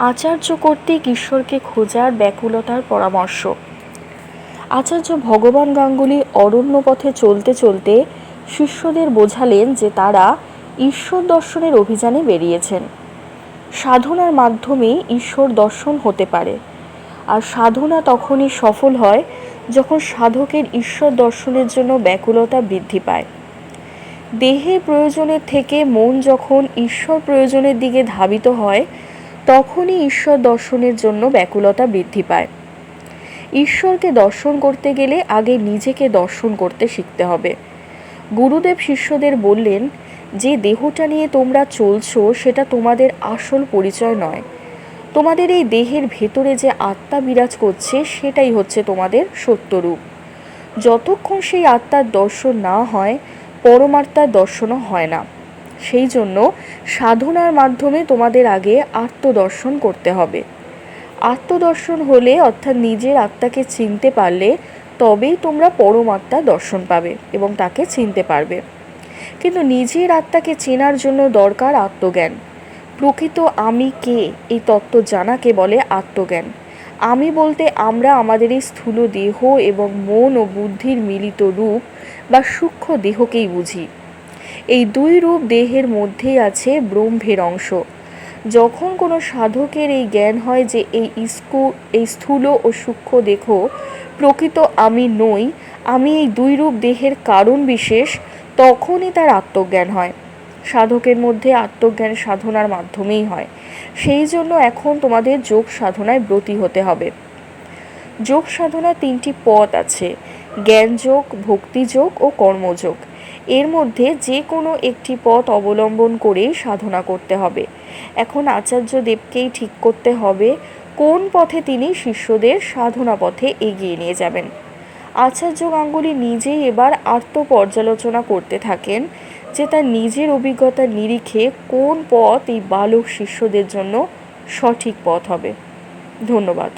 আচার্য কর্তৃক ঈশ্বরকে খোঁজার ব্যাকুলতার পরামর্শ। আচার্য ভগবান গাঙ্গুলি অরণ্য পথে চলতে চলতে শিষ্যদের বোঝালেন যে তারা ঈশ্বর দর্শনের অভিযানে বেরিয়েছেন। সাধনার মাধ্যমে ঈশ্বর দর্শন হতে পারে। আর সাধনা তখনই সফল হয় যখন সাধকের ঈশ্বর দর্শনের জন্য ব্যাকুলতা বৃদ্ধি পায়। দেহে প্রয়োজনের থেকে মন যখন ঈশ্বর প্রয়োজনের দিকে ধাবিত হয় তখনই ঈশ্বর দর্শনের জন্য ব্যাকুলতা বৃদ্ধি পায়। ঈশ্বরকে দর্শন করতে গেলে আগে নিজেকে দর্শন করতে শিখতে হবে। গুরুদেব শিষ্যদের বললেন, যে দেহটা নিয়ে তোমরা চলছো, সেটা তোমাদের আসল পরিচয় নয়। তোমাদের এই দেহের ভেতরে যে আত্মা বিরাজ করছে, সেটাই হচ্ছে তোমাদের সত্যরূপ। যতক্ষণ সেই আত্মার দর্শন না হয়, পরমাত্মার দর্শনও হয় না। সেই জন্য সাধনার মাধ্যমে তোমাদের আগে আত্মদর্শন করতে হবে। আত্মদর্শন হলে, অর্থাৎ নিজের আত্মাকে চিনতে পারলে, তবেই তোমরা পরমাত্মা দর্শন পাবে এবং তাকে চিনতে পারবে। কিন্তু নিজের আত্মাকে চেনার জন্য দরকার আত্মজ্ঞান। প্রকৃত আমি কে? এই তত্ত্ব জানাকে বলে আত্মজ্ঞান। আমি বলতে আমরা আমাদের এই স্থূল দেহ এবং মন ও বুদ্ধির মিলিত রূপ বা সূক্ষ্ম দেহকেই বুঝি। এই দুই রূপ দেহের মধ্যেই আছে ব্রহ্মের অংশ। যখন কোনো সাধকের এই জ্ঞান হয় যে এই ইস্কু এই স্থূল ও সূক্ষ্ম দেহ প্রকৃত আমি নই, আমি এই দুই রূপ দেহের কারণ বিশেষ, তখনই তার আত্মজ্ঞান হয়। সাধকের মধ্যে আত্মজ্ঞান সাধনার মাধ্যমেই হয়। সেই জন্য এখন তোমাদের যোগ সাধনায় ব্রতী হতে হবে। যোগ সাধনার তিনটি পথ আছে, জ্ঞানযোগ, ভক্তিযোগ ও কর্মযোগ। এর মধ্যে যে কোনো একটি পথ অবলম্বন করেই সাধনা করতে হবে। এখন আচার্য দেবকেই ঠিক করতে হবে কোন পথে তিনি শিষ্যদের সাধনা পথে এগিয়ে নিয়ে যাবেন। আচার্য গাঙ্গুলি নিজেই এবার আত্মপর্যালোচনা করতে থাকেন যে তার নিজের অভিজ্ঞতার নিরিখে কোন পথ এই বালক শিষ্যদের জন্য সঠিক পথ হবে। ধন্যবাদ।